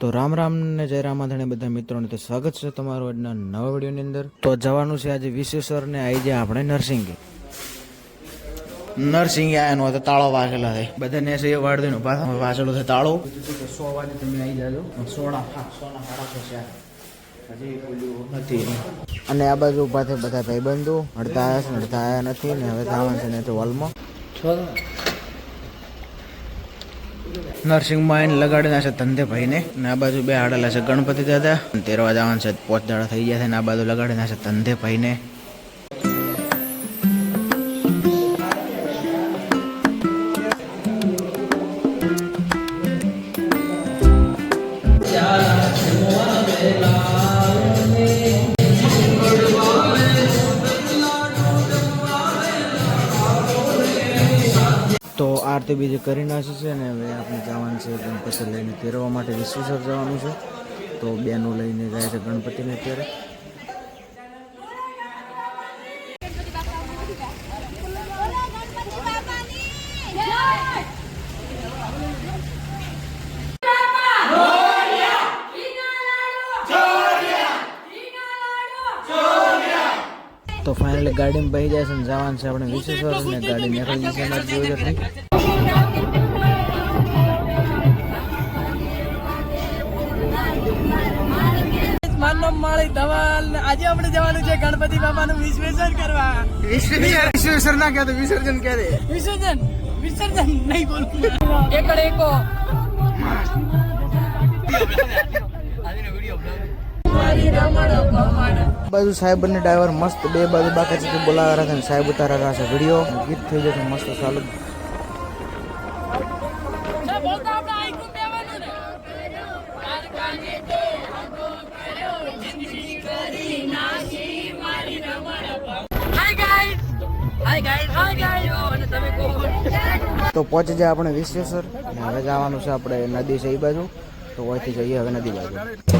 તો રામ રામ ને જય રામાધણે બધા મિત્રોને તો સ્વાગત છે તમારું આજના નવા વિડીયોની અંદર. તો જવાનું છે આજે વિશ્વેશ્વર ને આવી જાય આપણે નરસિંહે. નરસિંહ આયાનો હતો તાળો વાગેલો છે. બધાને એસે એ વાળ દઈને પાછળ વાંચેલો છે તાળો. સો વાગે તમે આવી જાજો સોના છે અને આ બાજુ ઊભા થઈ બધા ભાઈબંધો હડતા આવ્યા છે હડતા આવ્યા નથી ને હવે જવાનું છે ને તો હોલમાં. નરસિંહમાં એને લગાડીને છે ધંધે ભાઈને. ને આ બાજુ બે આડેલા છે ગણપતિ દાદા. તેરવા જવાના છે પોચ દાડા થઈ ગયા છે ને આ બાજુ લગાડેલા છે ધંધે ભાઈને. તો આરતી બીજી કરી નાખી છે ને હવે આપણે જવાનું છે ગણપતિ લઈને ફેરવા માટે વિશ્વેશ્વર જવાનું છે. તો બેનો લઈને જાય છે ગણપતિને ત્યારે ગણપતિ બાપાની જય તો ફાઇનલી ગાડીમાં બેસી જાય છે અને જવાનું છે આપણે વિશ્વેશ્વર ને ગાડી નીકળી જશે અમારી જોઈ હતી માળી ધવલ આજે આપણે જવાનું છે ગણપતિ બાપાનું વિસર્જન કરવા. વિશ્વેશ્વર ના કહેતો વિસર્જન કહે વિસર્જન? વિસર્જન? નહીં બોલું. એકડ એકો. બાજુ સાહેબ અને ડ્રાઈવર મસ્ત બે બાજુ બાકી છે બોલાવ્યા છે ને સાહેબ ઉતારા રહ્યા છે. વીડિયો ગીત થઈ જશે મસ્ત ચાલુ. અને તો પહોંચી જાય આપણે વિશ્વેશ્વર ને હવે જવાનું છે આપણે નદી છે એ બાજુ. તો અહીંથી જઈએ હવે નદી બાજુ.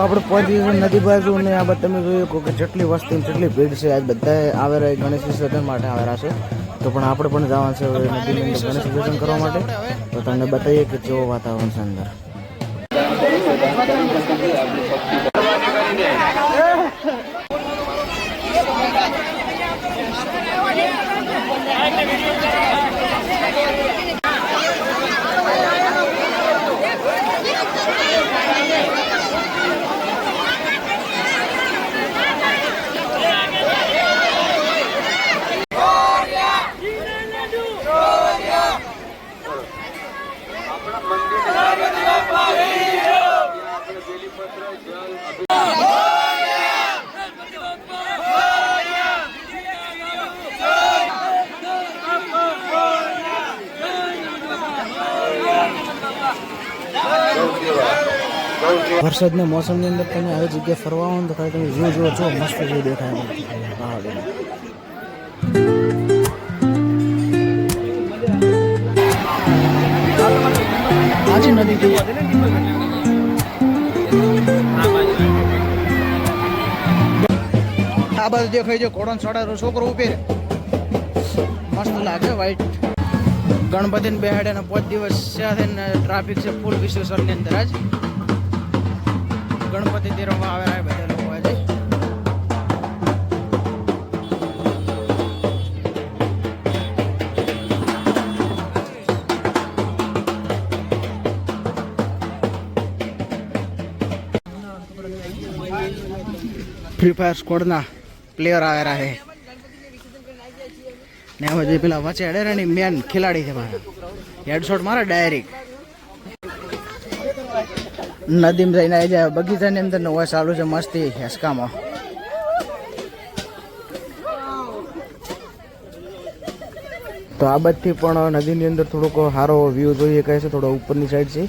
આપણે પહોંચી જઈએ નદી બાજુ ને આ બધા તમે જોયું કે જેટલી વસ્તી જેટલી ભીડ છે, આજ બધા આવેલા ગણેશ વિસર્જન માટે આવેલા છે. તો પણ આપણે પણ જવાનું છે નદીની અંદર ગણેશ વિસર્જન કરવા માટે. તો તમને બતાવીએ કે કેવો વાતાવરણ છે અંદર. વરસાદના મોસમની અંદર તમે આવી જગ્યાએ ફરવા આવો તો તમે વ્યૂ જુઓ છો, મસ્ત દેખાય. આજે નદી જેવું. આ બાજુ દેખાય છે ઘોડો સડારો છોકરો ઉભે મસ્ત લાગે વાઈટ ગણપતિને બેહાડે ને પાંચ દિવસ છે ટ્રાફિક છે ફૂલ વિશ્વેશ્વરની અંદર જ ગણપતિ તીરોમાં આવેલા બધા લોકો આજે. ફ્રી ફાયર સ્કોડના પ્લેયર આવેલા છે. ને હવે જે પેલા વચ્ચે અડેરાની મેન ખેલાડી છે મારા. હેડશોટ મારે ડાયરેક્ટ નદીમાં જઈને આવી જાય બગીચાની અંદર હોય ચાલુ છે, મસ્તી, હેસકામાં. તો આ બધી પણ નદીની અંદર થોડોક સારો વ્યૂ જોઈએ કહે છે, થોડો ઉપરની સાઈડ છે.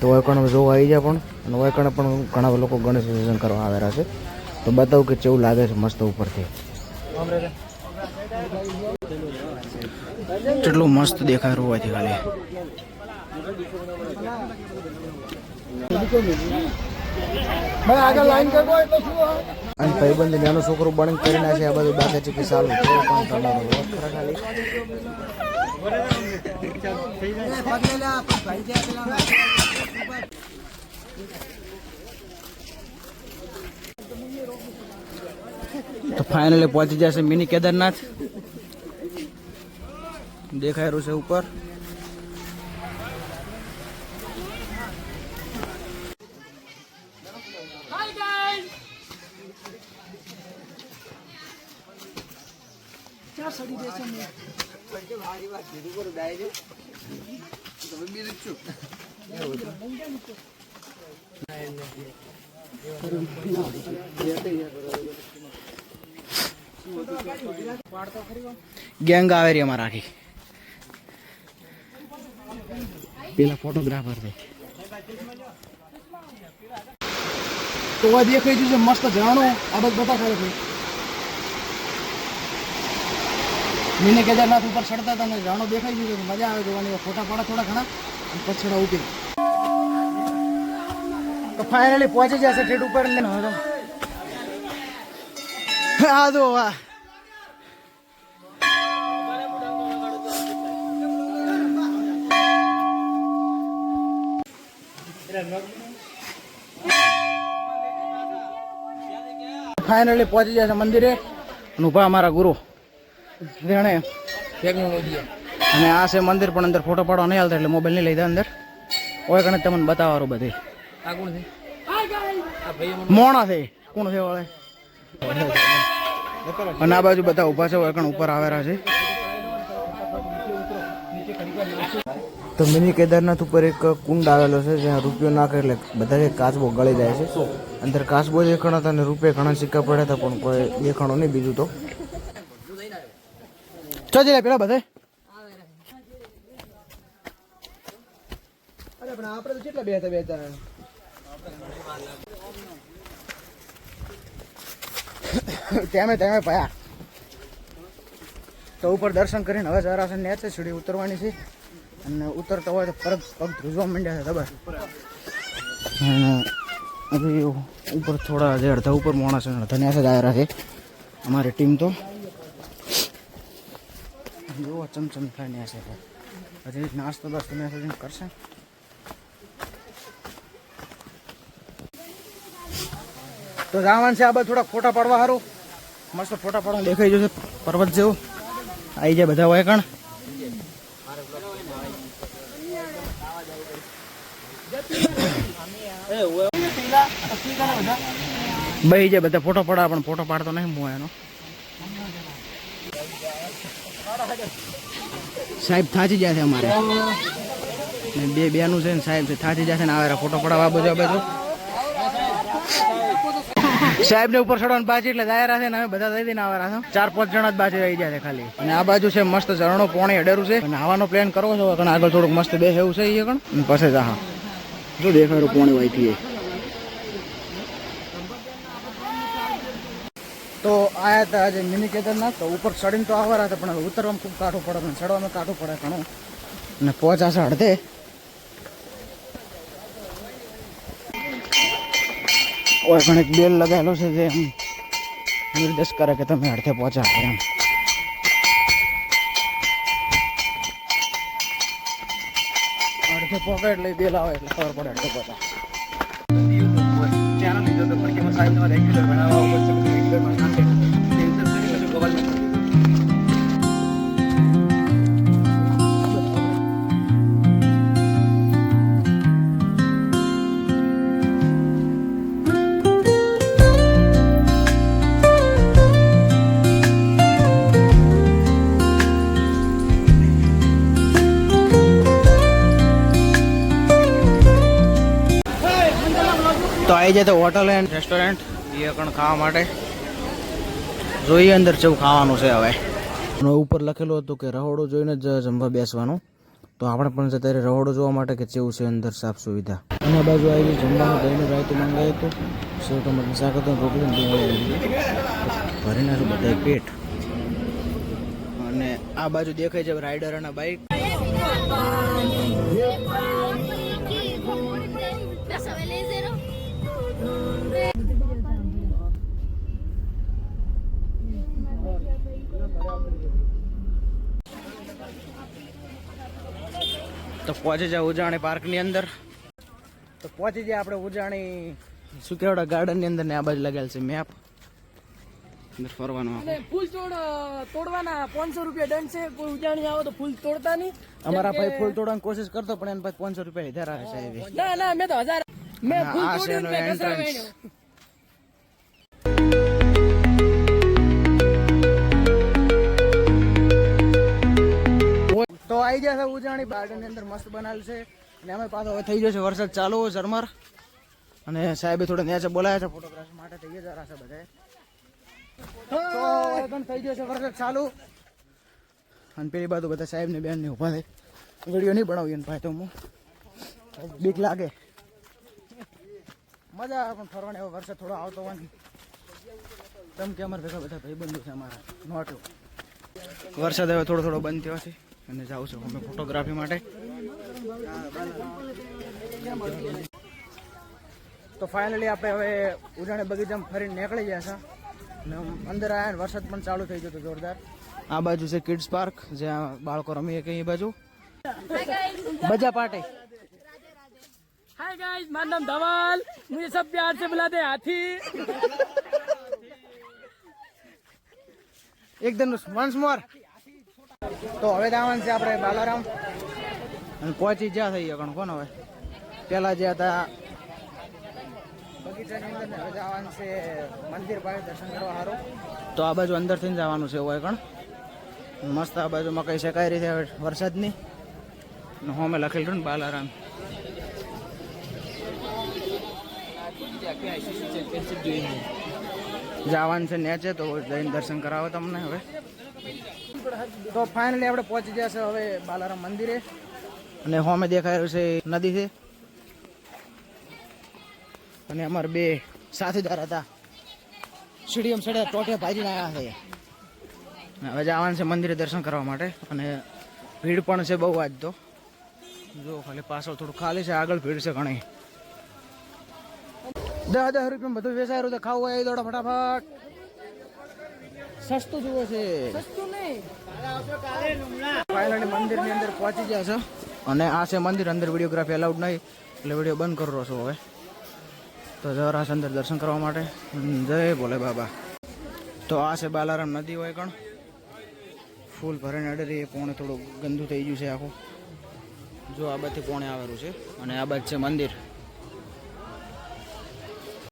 તો વાયકણ જોવા આવી જાય પણ, અને વાયકણ પણ ઘણા લોકો ગણેશ વિસર્જન કરવા આવેલા છે. તો બતાવું કે કેવું લાગે છે મસ્ત ઉપરથી. કેટલું મસ્ત દેખાય હોવાથી ખાલી. અને ભાઈબંધ નાનો છોકરો બણ કરી નાખે આ બધું બાકી છે. કે સારું છે પણ તો ફાઇનલી પહોંચી જશે મિની કેદારનાથ. દેખાય રહ્યું છે ઉપર. ગેંગ આવે રહી અમારા આખી. પેલા ફોટોગ્રાફર છે. તો આ દેખાઈ રહ્યું છે મસ્ત જાણો આ બધા બતા કરે છે મિની કેદારનાથ ઉપર ચડતા હતા ને રાણો દેખાઈ ગયું છે મજા આવે જોવાની. ફોટા પાડા થોડા ઘણા, અને પછી છોડા તો ફાઇનલી પહોંચી જશે ઠેઠ ઉપર. આ જો વાહ ફાઇનલી પહોંચી જશે મંદિરે. અને ઊભા અમારા ગુરુ. જેણે ટેકનોલોજી અને આ છે મંદિર પણ અંદર ફોટો પાડવા નહીં હાલતા એટલે મોબાઈલ નહીં લીધા અંદર. ઓય કણે તમને બતાવવાનું બધે. આ કોણ છે? મોણા છે. કોણ છે વાળે? અને આ બાજુ બધા ઊભા છે ઓય કણ ઉપર આવેલા છે. તો મિની કેદારનાથ ઉપર એક કુંડ આવેલો છે જ્યાં રૂપિયો નાખે એટલે બધા જે કાચબો ગળી જાય છે. અંદર કાચબો દેખાણો હતા અને રૂપિયા ઘણા સિક્કા પડ્યા હતા પણ કોઈ દેખાણો નહીં બીજું તો. ચો જઈ પેલા બધે. અરે પણ આપણે તો કેટલા બે હતા બે હતા તેમે તેમે ભયા. તો ઉપર દર્શન કરીને હવે જરાસન ને છે સીડી ઉતરવાની છે. અને ઉતરતા હોય તો ફરક પગ ધ્રુજવા માંડ્યા છે ખબર? અને ઉપર થોડા જે અડધા ઉપર માણસ અડધા ન્યાસ જ આવ્યા છે. અમારી ટીમ તો. જોવો ચમચમ ન્યાસ છે હજી નાસ્તો બાસ્તો ન્યાસ હજી કરશે. તો રાવણ છે આ બધા થોડા ફોટા પાડવા સારું મસ્ત ફોટા પાડવા દેખાઈ જશે પર્વત જેવું. આવી જાય બધા હોય કણ બહી જાય બધા ફોટો પડા પણ ફોટો પાડતો નહીં હું એનો. સાહેબ, થાચી જાય છે અમારે. ને બે બેનું છે ને સાહેબ છે, થાચી જશે ને આવે ફોટો પડાવવા બધો બધો. સાહેબ ને ઉપર ચડવાનું બાજી એટલે દાયરા છે ને અમે બધા દઈ દઈને આવા છે. ચાર પાંચ જણા જ બાજુ આવી જાય છે ખાલી. અને આ બાજુ છે મસ્ત ઝરણો, પોણી, અડેરું છે. અને આવાનો પ્લાન કરવો છો આગળ થોડુંક મસ્ત બે એવું છે એ કણ પછી હા જો દેખાડું પોણી વાયથી આયા હતા આજે મિની કેદારનાથ, તો ઉપર ચડીને તો આવવાના હતા, પણ ઉતરવામાં ખૂબ કાઠું પડે પણ ચડવામાં કાઠું પડે ઘણું. અને પહોંચાશે અડધે. ઓય, પણ એક બેલ લગાવેલો છે જે એમ નિર્દેશ કરે કે તમે અડધે પહોંચ્યા એમ. અડધે પહોંચે એટલે બેલ આવે, એટલે ખબર પડે અડધે પહોંચા. ચેનલ લીધો તો પણ કેમાં સાહેબ રેગ્યુલર બનાવવા છે રેગ્યુલર આવી જાય તો હોટલ એન્ડ રેસ્ટોરન્ટ એ પણ ખાવા માટે. જોઈએ અંદર જેવું ખાવાનું છે હવે. ઉપર લખેલું હતું કે રહોડો જોઈને જ જમવા બેસવાનું. તો આપણે પણ અત્યારે રહોડો જોવા માટે કે કેવું છે અંદર સાફ સુવિધા. અને બાજુ આવી જમવાનું. ભાઈનું રાયતું મંગાવ્યું હતું. સેવ ટમાટર શાક હતું. રોટલી ભરીને બધા પેટ. અને આ બાજુ દેખાય છે રાઈડર અને બાઇક તો પહોંચી જાય ઉજાણી પાર્કની અંદર. તો પહોંચી જાય આપણે ઉજાણી શું કહેવાય ગાર્ડનની અંદર ને આ બાજુ લગાવેલ છે મેપ. અંદર ફરવાનું અને ફૂલ તોડ તોડવાના પાંચસો રૂપિયા દંડ છે. કોઈ ઉજાણી આવો તો ફૂલ તોડતા નહીં. અમારા ભાઈ ફૂલ તોડવાની કોશિશ કરતો પણ એને પછી પાંચસો રૂપિયા સાહેબ ના ના મેં તો હજાર મેં ફૂલ આ છે આવી ગયા છે ઉજાણી ગાર્ડનની અંદર મસ્ત બનાવેલ છે. અને અમે પાછો હવે થઈ છે વરસાદ ચાલુ, ઝરમર. અને સાહેબે થોડા નેચે બોલાયા છે ફોટોગ્રાફી માટે થઈ ગયા છે બધા. તો થઈ ગયો છે વરસાદ ચાલુ. અને પેલી બાજુ બધા સાહેબ ને બેન ને ઊભા થઈ વીડિયો નહીં બનાવ્યો ને ભાઈ તો હું. બીક લાગે. મજા આવે પણ ફરવાની, હવે વરસાદ થોડો આવતો હોય તમ કે અમારા ભેગા બધા ભાઈબંધો છે અમારા, નોટો. વરસાદ હવે થોડો થોડો બંધ થયો છે. અને જાઉં છું અમે ફોટોગ્રાફી માટે તો ફાઇનલી આપણે હવે ઉજાણે બગીચામાં ફરીને નીકળી ગયા છે અને અંદર આવ્યા ને વરસાદ પણ ચાલુ થઈ ગયો હતો જોરદાર આ બાજુ છે કિડ્સ પાર્ક જ્યાં બાળકો રમી શકે એ બાજુ બજા પાટે हाय गाइस मेरा नाम धवल मुझे सब प्यार से बुलाते हैं हाथी એકદમ વન્સ મોર તો હવે જવાનું છે આપણે બાલારામ. અને પહોંચી જ્યાં થઈ ગયા કોણ હવે? પેલા જે હતા મંદિર પાસે દર્શન કરવા તો આ બાજુ અંદરથી જવાનું છે હોય કણ મસ્ત આ બાજુ મકાઈ શકાય રીતે વરસાદની? હોમે લખેલું ને બાલારામ. જવાનું છે નેચે તો જઈને દર્શન કરાવો તમને હવે. તો ફાઇનલી આપણે પહોંચી ગયા છે હવે બાલારામ મંદિરે. અને હોમે રહ્યું છે નદી છે અને અમારે બે સાથીદાર હતા. સીડીએમ સડ્યા ટોટે ભાજીને આવ્યા છે. હવે જવાનું છે મંદિરે દર્શન કરવા માટે. અને ભીડ પણ છે બહુ આજ તો. જો ખાલી પાછળ થોડું ખાલી છે, આગળ ભીડ છે ઘણી. દસ દસ રૂપિયા બધું વેચાયું તો ખાવું હોય દોડો ફટાફટ. સસ્તું જુએ છે. સસ્તું ફાઇનલી મંદિરની અંદર પહોંચી ગયા છે. અને આ છે મંદિર, અંદર વિડીયોગ્રાફી અલાઉડ નહીં, એટલે વીડિયો બંધ કરો છો હવે. તો જરા અંદર દર્શન કરવા માટે. જય ભોલે બાબા. તો આ છે બાલારામ નદી હોય કણ. ફૂલ ભરાઈને અડરી એ પોણે થોડું ગંદુ થઈ ગયું છે આખું. જો આ બાજુથી પોણે આવેલું છે. અને આ બાજુ છે મંદિર.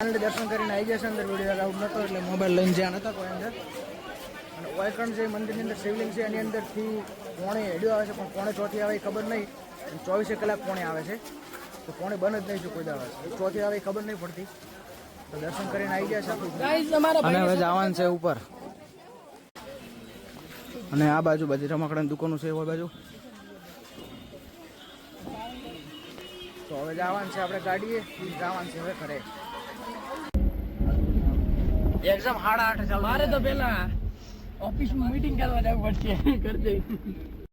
દર્શન કરીને આવી ગયા છે અંદર, વીડિયો અલાઉડ નતો એટલે મોબાઈલ લઈને જ્યાં નતા કોઈ અંદર. અને ઓયકણ જે મંદિરની અંદર શિવલિંગ છે એની અંદરથી કોણે હેડ્યો આવે છે પણ કોણે ચોથી આવે એ ખબર નહીં. ચોવીસે કલાક કોણે આવે છે. તો કોણે બંધ જ નહીં છે કોઈ દાવા ચોથી આવે એ ખબર નહીં પડતી. તો દર્શન કરીને આવી ગયા છે. અને હવે જવાનું છે ઉપર. અને આ બાજુ બધી રમકડાની દુકાનો છે એ બાજુ. તો હવે જવાનું છે આપણે ગાડીએ. જવાનું છે હવે ઘરે. એક્ઝામ હાડા આઠે ચાલુ મારે તો પેલા ઓફિસમાં મીટિંગ કરવા જવું પડશે. કરી દે